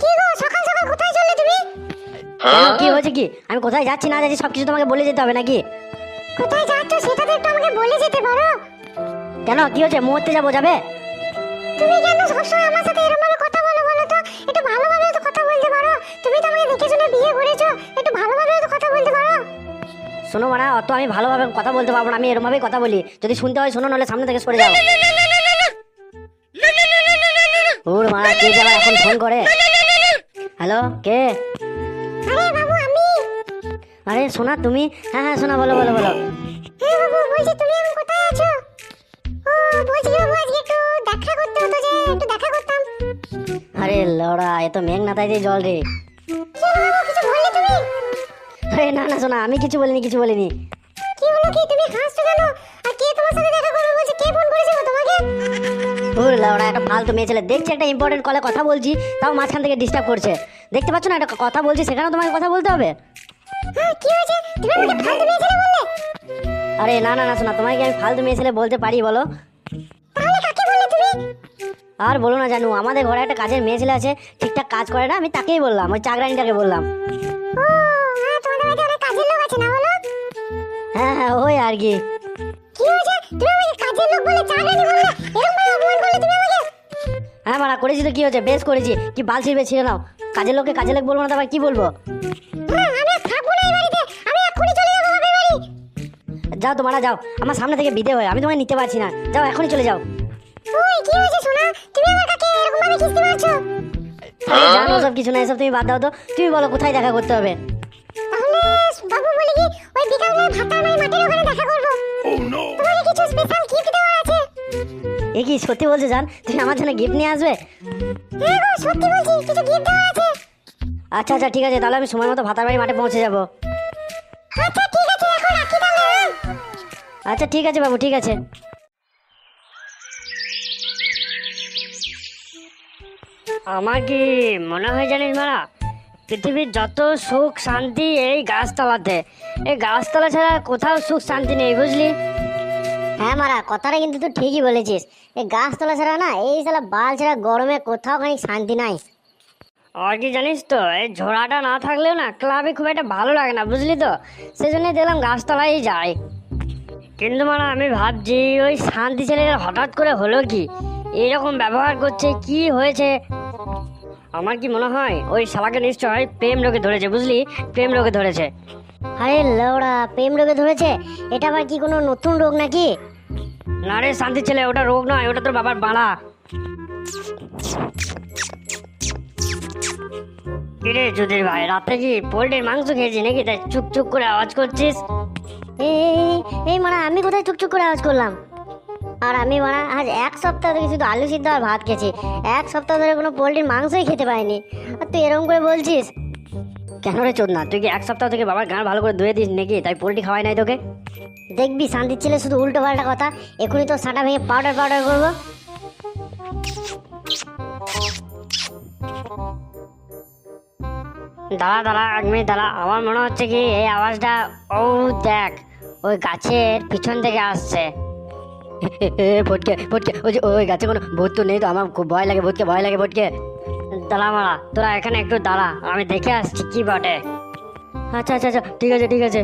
কি গো সকাল সকাল কোথায় চললে তুমি? কি হয়েছে কি? আমি কোথায় যাচ্ছি না যাচ্ছি সবকিছু তোমাকে বলে যেতে হবে নাকি? কোথায় যাচ্ছ সেটা তো একটু আমাকে বলে যেতে পারো। কেন কি হয়েছে? মুহূর্তে যাব যাবে? তুমি কেন সবসময় আমার সাথে মানে অত আমি ভালোভাবে কথা বলতে পারব না আমি এরমভাবেই কথা বলি। যদি শুনতে হয় শোনো নাহলে সামনে থেকে সরে যাও। ওর মা কে যাবে এখন ফোন করে? হ্যালো কে? আরে বাবু আমি আরে শোনা তুমি? হ্যাঁ হ্যাঁ শোনা বলো বলো বলো। হ্যাঁ বাবু বলছি তুমি এখন কোথায় আছো? ও বলছি বাবু আজকে একটু দেখা করতে হতো যে একটু দেখা করতাম। আরে লড়া এ তো মেঘ নাতাই দিয়ে জল রে। না না শোনা আমি কিছু বলিনি কিছু বলিনি। কি হলো কি? তুমি হাসছো কেন? আর কে তোমার সাথে দেখা করবে? বলছে কে ফোন করেছে গো তোমাকে? ওর লড়া একটা ফালতু মেয়ে ছেলে। দেখছি একটা ইম্পর্টেন্ট কলে কথা বলছি তাও মাঝখান থেকে ডিস্টার্ব করছে। দেখতে পাচ্ছ না একটা কথা বলছি সেখানেও তোমাকে কথা বলতে হবে? হ্যাঁ কি হয়েছে? তুমি আমাকে ফালতু মেয়ে ছেলে বললে? আরে না না না শোনা তোমাকে কি আমি ফালতু মেয়ে ছেলে বলতে পারি বলো। তাহলে কাকে বললে তুমি? আর বলো না জানু আমাদের ঘরে একটা কাজের মেয়ে ছেলে আছে ঠিকঠাক কাজ করে না আমি তাকেই বললাম ওই চাকরানিটাকে বললাম। ও বাড়িতে অনেক কাজের লোক আছে না বলো? হ্যাঁ হ্যাঁ ওই আর কি। কি হয়েছে? তুমি আমাকে কাজের লোক বলে চাকরি বললে এরকম ভাবে অপমান করলে তুমি আমাকে? হ্যাঁ মারা করেছি তো কি হয়েছে? বেশ করেছি। কি বাল ছিড়বে ছিঁড়ে নাও। কাজের লোককে কাজের লোক বলব না তো আবার কি বলব? হ্যাঁ আমি আর থাকব না এই বাড়িতে। আমি এক্ষুনি চলে যাব বাপের বাড়ি। যাও তোমরা যাও। আমার সামনে থেকে বিদে হয় আমি তোমাকে নিতে পারছি না। যাও এখনই চলে যাও। ওই কি হয়েছে সোনা? তুমি আমার কাকে এরকম ভাবে কিস্তি মারছো? আরে জানো সব কিছু না এসব তুমি বাদ দাও তো। তুমি বলো কোথায় দেখা করতে হবে? বাবু বলে কি ওই বিকালে মাঠের ওখানে দেখা করব? তোমাকে কিছু স্পেশাল গিফট দেওয়ার আছে। এ কি সত্যি বলছো জান? তুমি আমার জন্য গিফট নিয়ে আসবে? হ্যাঁ গো সত্যি বলছি কিছু গিফট দেওয়ার আছে। আচ্ছা আচ্ছা ঠিক আছে তাহলে আমি সময় মতো ভাতার বাড়ি মাঠে পৌঁছে যাব। আচ্ছা ঠিক আছে এখন রাখি তাহলে হ্যাঁ? আচ্ছা ঠিক আছে বাবু ঠিক আছে। আমার কি মনে হয় জানিস মারা? পৃথিবীর যত সুখ, শান্তি এই গাছতলাতে। এই গাছতলা ছাড়া কোথাও সুখ, শান্তি নেই, বুঝলি? হ্যাঁ মারা, কথাটা কিন্তু তুই ঠিকই বলেছিস। এই গাছতলা ছাড়া না, এই সালা বাল ছাড়া গরমে কোথাও খানিক শান্তি নাই। আর কি জানিস তো, এই ঝোড়াটা না থাকলেও না ক্লাবে খুব একটা ভালো লাগে না, বুঝলি তো? সেই জন্যই দেখলাম গাছতলাই যাই। কিন্তু মানে আমি ভাবছি, ওই শান্তি ছেলেটা হঠাৎ করে হলো কি? এইরকম ব্যবহার করছে, কি হয়েছে? আমার কি মনে হয় ওই শালাকে নিশ্চয় প্রেম রোগে ধরেছে বুঝলি? প্রেম রোগে ধরেছে। আরে লৌড়া প্রেম রোগে ধরেছে? এটা আবার কি কোনো নতুন রোগ নাকি? না রে শান্তি ছেলে ওটা রোগ নয় ওটা তোর বাবার বাড়া কিরে যুদির ভাই রাতে কি পোল্ট্রির মাংস খেয়েছি নাকি? তাই চুপ চুপ করে আওয়াজ করছিস? এই মানে আমি কোথায় চুকচুক করে আওয়াজ করলাম? আর আমি মানে আজ এক সপ্তাহ থেকে শুধু আলু সিদ্ধ আর ভাত খেয়েছি। এক সপ্তাহ ধরে কোনো পোলট্রির মাংসই খেতে পাইনি। আর তুই এরকম করে বলছিস? কেন রে চোদ না তুই কি এক সপ্তাহ থেকে বাবার গান ভালো করে ধুয়ে দিস নাকি? তাই পোলট্রি খাওয়াই নাই তোকে? দেখবি শান্তির ছেলে শুধু উল্টো পাল্টা কথা। এখনই তো সাঁটা ভেঙে পাউডার পাউডার করব। দাঁড়া দাঁড়া এক মিনিট দাঁড়া। আমার মনে হচ্ছে কি এই আওয়াজটা ও দেখ ওই গাছের পিছন থেকে আসছে। ফটকে ফটকে ওই যে, ওই গাছে কোনো ভূত তো নেই তো, আমার খুব ভয় লাগে, ভূতকে ভয় লাগে ফটকে দাঁড়া মারা তোরা এখানে একটু দাঁড়া, আমি দেখে আসছি কি বটে। আচ্ছা আচ্ছা আচ্ছা ঠিক আছে ঠিক আছে।